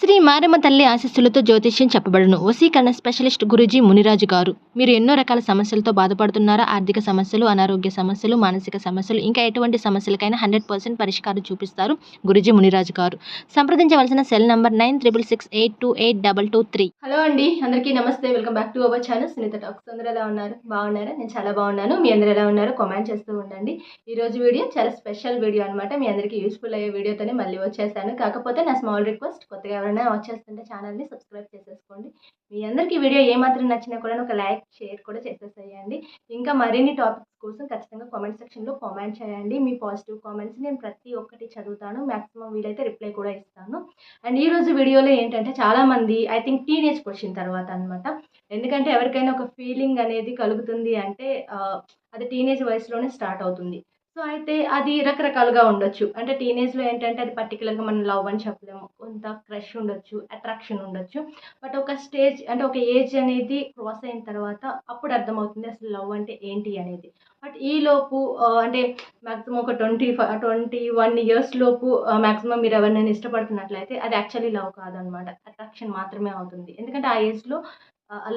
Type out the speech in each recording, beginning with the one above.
శ్రీ మారమ్మ తల్లి ఆశీస్సులతో జ్యోతిష్యం చెప్పబడును. వసీకరణ స్పెషలిస్ట్ గురూజీ మునిరాజు గారు. మీరు ఎన్నో రకాల సమస్యలతో బాధపడుతున్నారా? ఆర్థిక సమస్యలు అనారోగ్య సమస్యలు మానసిక సమస్యలు ఇంకా ఎటువంటి సమస్యలకైనా హండ్రెడ్ పర్సెంట్ పరిష్కారం చూపిస్తారు గురుజీ మునిరాజు గారు. సంప్రదించవలసిన cell number nine triple six eight two eight double two three. Hello అండి అందరికీ నమస్తే. Welcome back to our channel. Sunitha talks. అందరూ ఎలా ఉన్నారు? బాగున్నారా? నేను చాలా బాగున్నాను. మీ అందరూ ఎలా ఉన్నారు కామెంట్ చేస్తూ ఉండండి. ఈ రోజు వీడియో చాలా స్పెషల్ వీడియో అనమాట మీ అందరికీ యూస్ఫుల్ అయ్యే వీడియోతోనే మళ్ళీ వచ్చేసాను. కాకపోతే నా స్మాల్ రిక్వెస్ట్ కొత్తగా ఎవరైనా వచ్చేస్తుంటే ఛానల్ని సబ్స్క్రైబ్ చేసేసుకోండి. మీ అందరికీ వీడియో ఏమాత్రం నచ్చినా కూడా ఒక లైక్ షేర్ కూడా చేసేసేయండి. ఇంకా మరిన్ని టాపిక్స్ కోసం ఖచ్చితంగా కామెంట్ సెక్షన్లో కామెంట్ చేయండి. మీ పాజిటివ్ కామెంట్స్ నేను ప్రతి ఒక్కటి చదువుతాను. మ్యాక్సిమం వీలైతే రిప్లై కూడా ఇస్తాను. అండ్ ఈరోజు వీడియోలో ఏంటంటే చాలా మంది ఐ థింక్ టీనేజ్కి వచ్చిన తర్వాత అనమాట ఎందుకంటే ఎవరికైనా ఒక ఫీలింగ్ అనేది కలుగుతుంది అంటే అది టీనేజ్ వయసులోనే స్టార్ట్ అవుతుంది. సో అయితే అది రకరకాలుగా ఉండొచ్చు. అంటే టీనేజ్లో ఏంటంటే అది పర్టికులర్గా మనం లవ్ అని చెప్పలేము. కొంత క్రష్ ఉండొచ్చు అట్రాక్షన్ ఉండొచ్చు. బట్ ఒక స్టేజ్ అంటే ఒక ఏజ్ అనేది క్రాస్ అయిన తర్వాత అప్పుడు అర్థమవుతుంది అసలు లవ్ అంటే ఏంటి అనేది. బట్ ఈ లోపు అంటే మ్యాక్సిమం ఒక twenty five twenty one years లోపు మ్యాక్సిమం మీరు ఎవరినైనా ఇష్టపడుతున్నట్లయితే అది యాక్చువల్లీ లవ్ కాదనమాట. అట్రాక్షన్ మాత్రమే అవుతుంది. ఎందుకంటే ఆ ఏజ్లో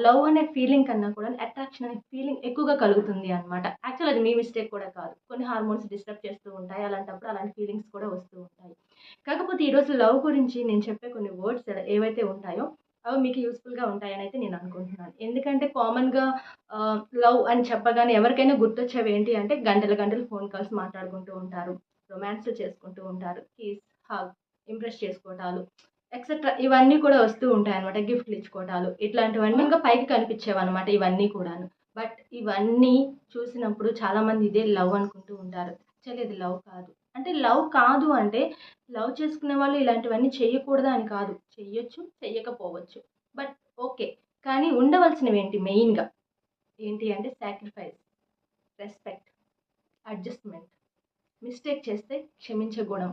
లవ్ అనే ఫీలింగ్ కన్నా కూడా అట్రాక్షన్ అనే ఫీలింగ్ ఎక్కువగా కలుగుతుంది అనమాట యాక్చువల్ అది మీ మిస్టేక్ కూడా కాదు. కొన్ని హార్మోన్స్ డిస్టర్బ్ చేస్తూ ఉంటాయి. అలాంటప్పుడు అలాంటి ఫీలింగ్స్ కూడా వస్తూ ఉంటాయి. కాకపోతే ఈరోజు లవ్ గురించి నేను చెప్పే కొన్ని వర్డ్స్ ఏవైతే ఉంటాయో అవి మీకు యూస్ఫుల్గా ఉంటాయని అయితే నేను అనుకుంటున్నాను. ఎందుకంటే కామన్గా లవ్ అని చెప్పగానే ఎవరికైనా గుర్తొచ్చేవి ఏంటి అంటే గంటల గంటలు ఫోన్ కాల్స్ మాట్లాడుకుంటూ ఉంటారు. రొమాన్స్ చేసుకుంటూ ఉంటారు. కీస్ హగ్ ఇంప్రెస్ చేసుకోవటాలు. ఎక్సెట్రా ఇవన్నీ కూడా వస్తూ ఉంటాయి అనమాట గిఫ్ట్లు ఇచ్చుకోవటాలు. ఇట్లాంటివన్నీ ఇంకా పైకి కనిపించేవి అనమాట ఇవన్నీ కూడాను. బట్ ఇవన్నీ చూసినప్పుడు చాలామంది ఇదే లవ్ అనుకుంటూ ఉంటారు. యాక్చువల్లీ ఇది లవ్ కాదు. అంటే లవ్ కాదు అంటే లవ్ చేసుకునే వాళ్ళు ఇలాంటివన్నీ చేయకూడదు అని కాదు. చెయ్యొచ్చు చెయ్యకపోవచ్చు. బట్ ఓకే కానీ ఉండవలసినవి ఏంటి మెయిన్గా? ఏంటి అంటే సాక్రిఫైస్ రెస్పెక్ట్ అడ్జస్ట్మెంట్ మిస్టేక్ చేస్తే క్షమించే గుణం.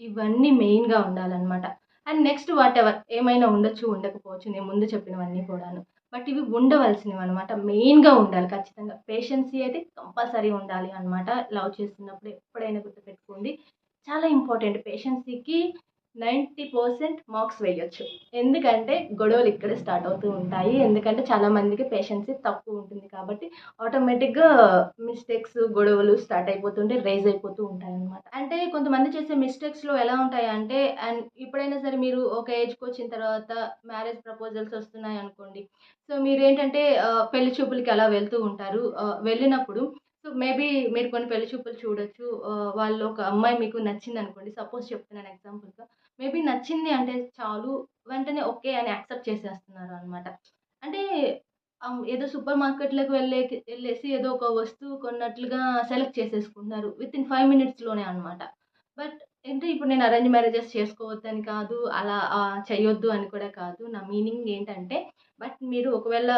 ఇవన్నీ మెయిన్గా ఉండాలన్నమాట. అండ్ నెక్స్ట్ వాట్ ఎవర్ ఏమైనా ఉండొచ్చు ఉండకపోవచ్చు నేను ముందు చెప్పినవన్నీ కూడాను. బట్ ఇవి ఉండవలసినవి అనమాట మెయిన్గా ఉండాలి ఖచ్చితంగా. పేషెన్సీ అయితే కంపల్సరీ ఉండాలి అనమాట లవ్ చేస్తున్నప్పుడు ఎప్పుడైనా గుర్తుపెట్టుకోండి. చాలా ఇంపార్టెంట్ పేషెన్సీకి నైంటీ పర్సెంట్ మార్క్స్ వేయొచ్చు. ఎందుకంటే గొడవలు ఇక్కడే స్టార్ట్ అవుతూ ఉంటాయి. ఎందుకంటే చాలామందికి పేషెన్సీ తక్కువ ఉంటుంది కాబట్టి ఆటోమేటిక్గా మిస్టేక్స్ గొడవలు స్టార్ట్ అయిపోతుంటే రైజ్ అయిపోతూ ఉంటాయి అనమాట అంటే కొంతమంది చేసే మిస్టేక్స్లో ఎలా ఉంటాయి అంటే అండ్ ఇప్పుడైనా సరే మీరు ఒక ఏజ్కి వచ్చిన తర్వాత మ్యారేజ్ ప్రపోజల్స్ వస్తున్నాయి అనుకోండి. సో మీరు ఏంటంటే పెళ్ళి చూపులకి అలా వెళ్తూ ఉంటారు. వెళ్ళినప్పుడు సో మేబీ మీరు కొన్ని పెళ్ళి చూపులు చూడొచ్చు. వాళ్ళు ఒక అమ్మాయి మీకు నచ్చింది అనుకోండి సపోజ్ చెప్తున్నాను ఎగ్జాంపుల్గా. మేబీ నచ్చింది అంటే చాలు వెంటనే ఓకే అని యాక్సెప్ట్ చేసేస్తున్నారు అనమాట అంటే ఏదో సూపర్ మార్కెట్లోకి వెళ్ళే వెళ్ళేసి ఏదో ఒక వస్తువు కొన్నట్లుగా సెలెక్ట్ చేసేసుకుంటున్నారు విత్ ఇన్ ఫైవ్ మినిట్స్లోనే అనమాట బట్ అంటే ఇప్పుడు నేను అరేంజ్ మ్యారేజెస్ చేసుకోవద్దని కాదు అలా చేయొద్దు అని కూడా కాదు. నా మీనింగ్ ఏంటంటే బట్ మీరు ఒకవేళ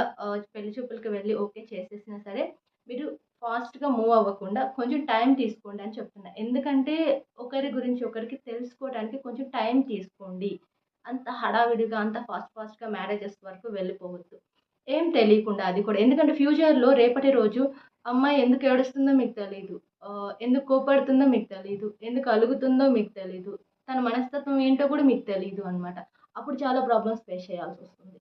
పెళ్ళి చూపులకి వెళ్ళి ఓకే చేసేసినా సరే మీరు ఫాస్ట్గా మూవ్ అవ్వకుండా కొంచెం టైం తీసుకోండి అని చెప్తున్నా. ఎందుకంటే ఒకరి గురించి ఒకరికి తెలుసుకోవడానికి కొంచెం టైం తీసుకోండి. అంత హడావిడిగా అంత ఫాస్ట్ ఫాస్ట్గా మ్యారేజెస్ వరకు వెళ్ళిపోవద్దు. ఏం తెలియకుండా అది కూడా. ఎందుకంటే ఫ్యూచర్లో రేపటి రోజు అమ్మాయి ఎందుకు ఏడుస్తుందో మీకు తెలియదు ఎందుకు కోపడుతుందో మీకు తెలియదు ఎందుకు అలుగుతుందో మీకు తెలియదు తన మనస్తత్వం ఏంటో కూడా మీకు తెలియదు అనమాట అప్పుడు చాలా ప్రాబ్లమ్స్ ఫేస్ చేయాల్సి వస్తుంది.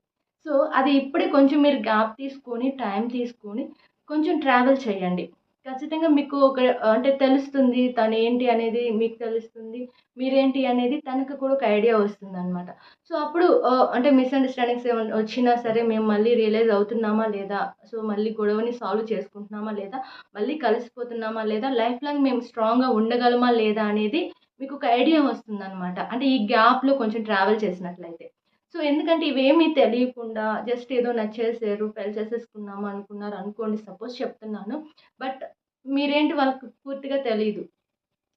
సో అది ఇప్పుడే కొంచెం మీరు గ్యాప్ తీసుకొని టైం తీసుకొని కొంచెం ట్రావెల్ చేయండి. ఖచ్చితంగా మీకు ఒక అంటే తెలుస్తుంది తను ఏంటి అనేది మీకు తెలుస్తుంది మీరేంటి అనేది తనకు కూడా ఒక ఐడియా వస్తుంది అనమాట సో అప్పుడు అంటే మిస్అండర్స్టాండింగ్స్ ఏమైనా వచ్చినా సరే మేము మళ్ళీ రియలైజ్ అవుతున్నామా లేదా? సో మళ్ళీ గొడవని సాల్వ్ చేసుకుంటున్నామా లేదా? మళ్ళీ కలిసిపోతున్నామా లేదా? లైఫ్ లాంగ్ మేము స్ట్రాంగ్గా ఉండగలమా లేదా అనేది మీకు ఒక ఐడియా వస్తుంది అనమాట అంటే ఈ గ్యాప్లో కొంచెం ట్రావెల్ చేసినట్లయితే. సో ఎందుకంటే ఇవేమీ తెలియకుండా జస్ట్ ఏదో నచ్చేసారు పెళ్ళి చేసేసుకున్నాము అనుకున్నారు అనుకోండి సపోజ్ చెప్తున్నాను. బట్ మీరేంటి వాళ్ళకి పూర్తిగా తెలియదు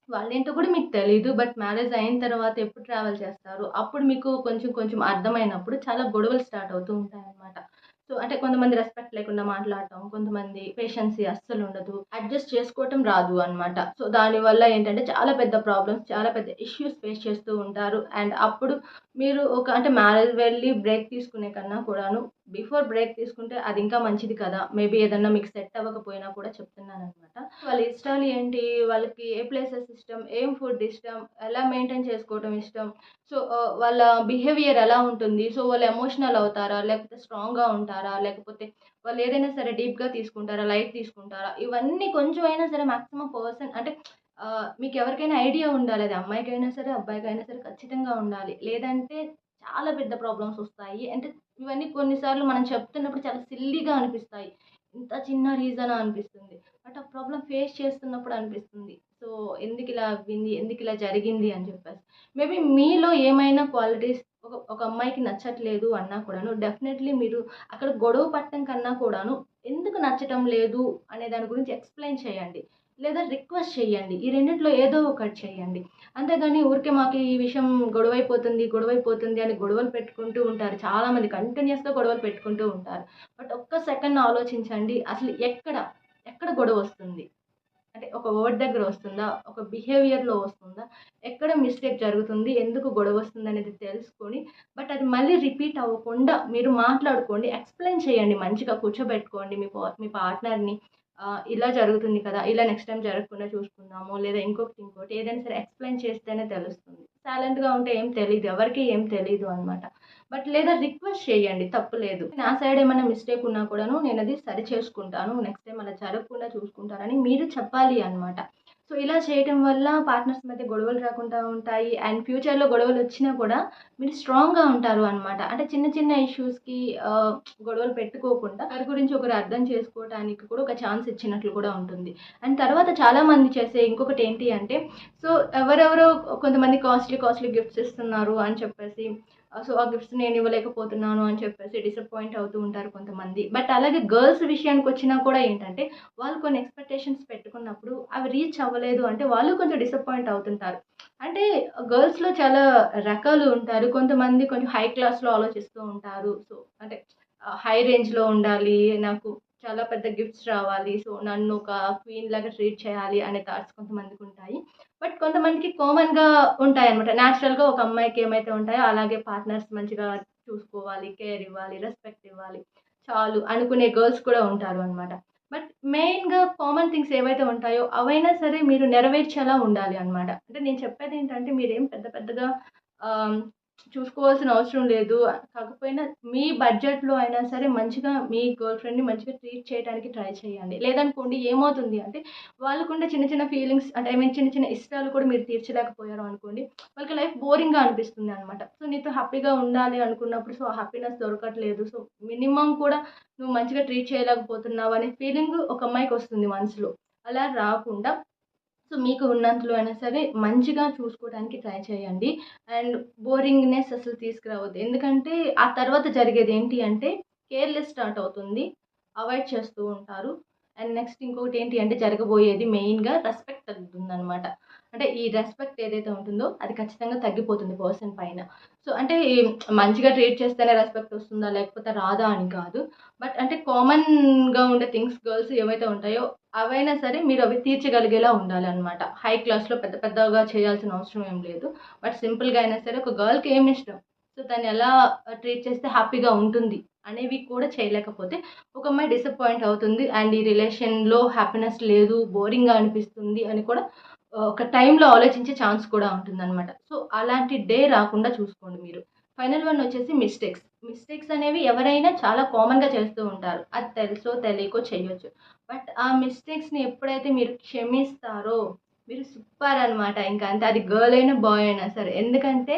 వాళ్ళేంటో కూడా మీకు తెలియదు బట్ మ్యారేజ్ అయిన తర్వాత ఎప్పుడు ట్రావెల్ చేస్తారు? అప్పుడు మీకు కొంచెం కొంచెం అర్థమైనప్పుడు చాలా గొడవలు స్టార్ట్ అవుతూ ఉంటాయి అన్నమాట సో అంటే కొంతమంది రెస్పెక్ట్ లేకుండా మాట్లాడటం కొంతమంది పేషెన్సీ అస్సలు ఉండదు. అడ్జస్ట్ చేసుకోవటం రాదు అనమాట సో దానివల్ల ఏంటంటే చాలా పెద్ద ప్రాబ్లమ్స్ చాలా పెద్ద ఇష్యూస్ ఫేస్ చేస్తూ ఉంటారు. అండ్ అప్పుడు మీరు ఒక అంటే మ్యారేజ్ వెళ్ళి బ్రేక్ తీసుకునే కన్నా కూడాను బిఫోర్ బ్రేక్ తీసుకుంటే అది ఇంకా మంచిది కదా. మేబీ ఏదన్నా మీకు సెట్ అవ్వకపోయినా కూడా చెప్తున్నాను అనమాట వాళ్ళ ఇష్టాలు ఏంటి? వాళ్ళకి ఏ ప్లేసెస్ ఇష్టం? ఏం ఫుడ్ ఇష్టం? ఎలా మెయింటైన్ చేసుకోవడం ఇష్టం? సో వాళ్ళ బిహేవియర్ ఎలా ఉంటుంది? సో వాళ్ళు ఎమోషనల్ అవుతారా? లేకపోతే స్ట్రాంగ్గా ఉంటారా? లేకపోతే వాళ్ళు ఏదైనా సరే డీప్గా తీసుకుంటారా? లైట్ తీసుకుంటారా? ఇవన్నీ కొంచెం అయినా సరే మ్యాక్సిమం పర్సన్ అంటే మీకు ఎవరికైనా ఐడియా ఉండాలి. అది అమ్మాయికైనా సరే అబ్బాయికైనా సరే ఖచ్చితంగా ఉండాలి. లేదంటే చాలా పెద్ద ప్రాబ్లమ్స్ వస్తాయి. అంటే ఇవన్నీ కొన్నిసార్లు మనం చెప్తున్నప్పుడు చాలా సిల్లీగా అనిపిస్తాయి. ఇంత చిన్న రీజన్ అనిపిస్తుంది. బట్ ఆ ప్రాబ్లం ఫేస్ చేస్తున్నప్పుడు అనిపిస్తుంది. సో ఎందుకు ఇలా అవ్వింది? ఎందుకు ఇలా జరిగింది? అని చెప్పేసి. మేబీ మీలో ఏమైనా క్వాలిటీస్ ఒక ఒక అమ్మాయికి నచ్చట్లేదు అన్నా కూడాను డెఫినెట్లీ మీరు అక్కడ గొడవ పట్టడం కన్నా కూడాను ఎందుకు నచ్చటం లేదు అనే దాని గురించి ఎక్స్ప్లెయిన్ చేయండి. లేదా రిక్వెస్ట్ చేయండి. ఈ రెండిట్లో ఏదో ఒకటి చేయండి. అంతేగాని ఊరికే మాకు ఈ విషయం గొడవైపోతుంది గొడవైపోతుంది అని గొడవలు పెట్టుకుంటూ ఉంటారు. చాలామంది కంటిన్యూస్గా గొడవలు పెట్టుకుంటూ ఉంటారు. బట్ ఒక్క సెకండ్ ఆలోచించండి. అసలు ఎక్కడ ఎక్కడ గొడవ వస్తుంది? అంటే ఒక వర్డ్ దగ్గర వస్తుందా? ఒక బిహేవియర్లో వస్తుందా? ఎక్కడ మిస్టేక్ జరుగుతుంది? ఎందుకు గొడవ వస్తుంది అనేది తెలుసుకొని బట్ అది మళ్ళీ రిపీట్ అవ్వకుండా మీరు మాట్లాడుకోండి ఎక్స్ప్లెయిన్ చేయండి. మంచిగా కూర్చోబెట్టుకోండి మీ మీ పార్ట్నర్ని ఇలా జరుగుతుంది కదా ఇలా నెక్స్ట్ టైం జరగకుండా చూసుకుందాము లేదా ఇంకొకటి ఇంకోటి ఏదైనా సరే ఎక్స్ప్లెయిన్ చేస్తేనే తెలుస్తుంది. సైలెంట్గా ఉంటే ఏం తెలియదు ఎవరికి ఏం తెలియదు అనమాట బట్ లేదా రిక్వెస్ట్ చేయండి తప్పు లేదు. నా సైడ్ ఏమైనా మిస్టేక్ ఉన్నా కూడాను నేను అది సరి చేసుకుంటాను నెక్స్ట్ టైం అలా జరగకుండా చూసుకుంటానని మీరు చెప్పాలి అనమాట సో ఇలా చేయటం వల్ల పార్ట్నర్స్ మధ్య గొడవలు రాకుండా ఉంటాయి. అండ్ ఫ్యూచర్లో గొడవలు వచ్చినా కూడా మీరు స్ట్రాంగ్గా ఉంటారు అనమాట అంటే చిన్న చిన్న ఇష్యూస్కి గొడవలు పెట్టుకోకుండా వారి గురించి ఒకరు అర్థం చేసుకోవడానికి కూడా ఒక ఛాన్స్ ఇచ్చినట్లు కూడా ఉంటుంది. అండ్ తర్వాత చాలామంది చేసే ఇంకొకటి ఏంటి అంటే సో ఎవరెవరో కొంతమంది కాస్ట్లీ కాస్ట్లీ గిఫ్ట్స్ ఇస్తున్నారు అని చెప్పేసి సో ఆ గిఫ్ట్స్ నేను ఇవ్వలేకపోతున్నాను అని చెప్పేసి డిసప్పాయింట్ అవుతూ ఉంటారు కొంతమంది. బట్ అలాగే గర్ల్స్ విషయానికి వచ్చినా కూడా ఏంటంటే వాళ్ళు కొన్ని ఎక్స్పెక్టేషన్స్ పెట్టుకున్నప్పుడు అవి రీచ్ అవ్వలేదు అంటే వాళ్ళు కొంచెం డిసప్పాయింట్ అవుతుంటారు. అంటే గర్ల్స్లో చాలా రకాలు ఉంటారు. కొంతమంది కొంచెం హై క్లాస్లో ఆలోచిస్తూ ఉంటారు. సో అంటే హై రేంజ్లో ఉండాలి నాకు చాలా పెద్ద గిఫ్ట్స్ రావాలి సో నన్ను ఒక క్వీన్ లాగా ట్రీట్ చేయాలి అనే థాట్స్ కొంతమందికి ఉంటాయి. బట్ కొంతమందికి కామన్గా ఉంటాయి అనమాట న్యాచురల్గా ఒక అమ్మాయికి ఏమైతే ఉంటాయో అలాగే పార్ట్నర్స్ మంచిగా చూసుకోవాలి కేర్ ఇవ్వాలి రెస్పెక్ట్ ఇవ్వాలి. చాలు అనుకునే గర్ల్స్ కూడా ఉంటారు అనమాట బట్ మెయిన్గా కామన్ థింగ్స్ ఏవైతే ఉంటాయో అవైనా సరే మీరు నెరవేర్చేలా ఉండాలి అనమాట అంటే నేను చెప్పేది ఏంటంటే మీరేం పెద్ద పెద్దగా చూసుకోవాల్సిన అవసరం లేదు. కాకపోయినా మీ బడ్జెట్లో అయినా సరే మంచిగా మీ గర్ల్ ఫ్రెండ్ని మంచిగా ట్రీట్ చేయడానికి ట్రై చేయండి. లేదనుకోండి ఏమవుతుంది అంటే వాళ్ళకుండా చిన్న చిన్న ఫీలింగ్స్ అంటే ఐ మీన్ చిన్న చిన్న ఇష్టాలు కూడా మీరు తీర్చలేకపోయారు అనుకోండి వాళ్ళకి లైఫ్ బోరింగ్గా అనిపిస్తుంది అనమాట సో నీతో హ్యాపీగా ఉండాలి అనుకున్నప్పుడు సో హ్యాపీనెస్ దొరకట్లేదు. సో మినిమం కూడా నువ్వు మంచిగా ట్రీట్ చేయలేకపోతున్నావు అనే ఫీలింగ్ ఒక అమ్మాయికి వస్తుంది మనసులో. అలా రాకుండా సో మీకు ఉన్నంతలో అయినా సరే మంచిగా చూసుకోవడానికి ట్రై చేయండి. అండ్ బోరింగ్నెస్ అసలు తీసుకురావద్దు. ఎందుకంటే ఆ తర్వాత జరిగేది ఏంటి అంటే కేర్లెస్ స్టార్ట్ అవుతుంది. అవాయిడ్ చేస్తూ ఉంటారు. అండ్ నెక్స్ట్ ఇంకొకటి ఏంటి అంటే జరగబోయేది మెయిన్గా రెస్పెక్ట్ తగ్గుతుంది అనమాట అంటే ఈ రెస్పెక్ట్ ఏదైతే ఉంటుందో అది ఖచ్చితంగా తగ్గిపోతుంది పర్సన్ పైన. సో అంటే మంచిగా ట్రీట్ చేస్తేనే రెస్పెక్ట్ వస్తుందా లేకపోతే రాదా అని కాదు. బట్ అంటే కామన్గా ఉండే థింగ్స్ గర్ల్స్ ఏవైతే ఉంటాయో అవైనా సరే మీరు అవి తీర్చగలిగేలా ఉండాలి అనమాట హై క్లాస్లో పెద్ద పెద్దగా చేయాల్సిన అవసరం ఏం లేదు. బట్ సింపుల్గా అయినా సరే ఒక గర్ల్కి ఏమి ఇష్టం? సో దాన్ని ఎలా ట్రీట్ చేస్తే హ్యాపీగా ఉంటుంది అనేవి కూడా చేయలేకపోతే ఒక అమ్మాయి డిసప్పాయింట్ అవుతుంది. అండ్ ఈ రిలేషన్లో హ్యాపీనెస్ లేదు బోరింగ్గా అనిపిస్తుంది అని కూడా ఒక టైంలో ఆలోచించే ఛాన్స్ కూడా ఉంటుందన్నమాట. సో అలాంటి డే రాకుండా చూసుకోండి మీరు. ఫైనల్ వన్ వచ్చేసి మిస్టేక్స్. మిస్టేక్స్ అనేవి ఎవరైనా చాలా కామన్గా చేస్తూ ఉంటారు. అది తెలుసో తెలియకో చేయొచ్చు. బట్ ఆ మిస్టేక్స్ని ఎప్పుడైతే మీరు క్షమిస్తారో మీరు సూపర్ అనమాట ఇంకా అంతే. అది గర్ల్ అయినా బాయ్ అయినా సరే. ఎందుకంటే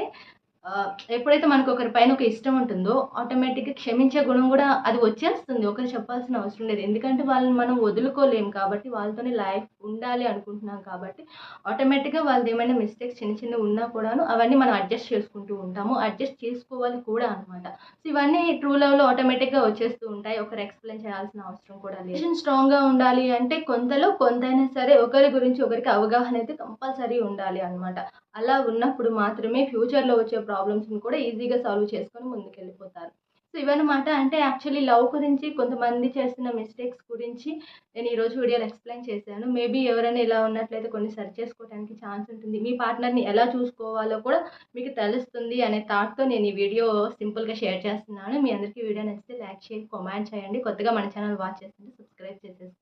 ఎప్పుడైతే మనకు ఒకరి పైన ఒక ఇష్టం ఉంటుందో ఆటోమేటిక్గా క్షమించే గుణం కూడా అది వచ్చేస్తుంది. ఒకరు చెప్పాల్సిన అవసరం లేదు. ఎందుకంటే వాళ్ళని మనం వదులుకోలేం కాబట్టి వాళ్ళతోనే లైఫ్ ఉండాలి అనుకుంటున్నాం కాబట్టి ఆటోమేటిక్గా వాళ్ళది ఏమైనా మిస్టేక్స్ చిన్న చిన్న ఉన్నా కూడాను అవన్నీ మనం అడ్జస్ట్ చేసుకుంటూ ఉంటాము. అడ్జస్ట్ చేసుకోవాలి కూడా అనమాట సో ఇవన్నీ ట్రూ లవ్లో ఆటోమేటిక్గా వచ్చేస్తూ ఉంటాయి. ఒకరు ఎక్స్ప్లెయిన్ చేయాల్సిన అవసరం కూడా లేదు. స్ట్రాంగ్గా ఉండాలి అంటే కొంతలో కొంతైనా సరే ఒకరి గురించి ఒకరికి అవగాహన అయితే కంపల్సరీ ఉండాలి అనమాట అలా ఉన్నప్పుడు మాత్రమే ఫ్యూచర్లో వచ్చే ప్రాబ్లమ్స్ని కూడా ఈజీగా సాల్వ్ చేసుకొని ముందుకెళ్ళిపోతారు. సో ఇవన్నమాట అంటే యాక్చువల్లీ లవ్ గురించి కొంతమంది చేస్తున్న మిస్టేక్స్ గురించి నేను ఈరోజు వీడియోలో ఎక్స్ప్లెయిన్ చేశాను. మేబీ ఎవరైనా ఇలా ఉన్నట్లయితే కొన్ని సెర్చ్ చేసుకోవడానికి ఛాన్స్ ఉంటుంది. మీ పార్ట్నర్ని ఎలా చూసుకోవాలో కూడా మీకు తెలుస్తుంది అనే థాట్తో నేను ఈ వీడియో సింపుల్గా షేర్ చేస్తున్నాను. మీ అందరికీ వీడియో నచ్చితే లైక్ షేర్ కామెంట్ చేయండి. కొత్తగా మన ఛానల్ వాచ్ చేస్తుంటే సబ్స్క్రైబ్ చేసేసి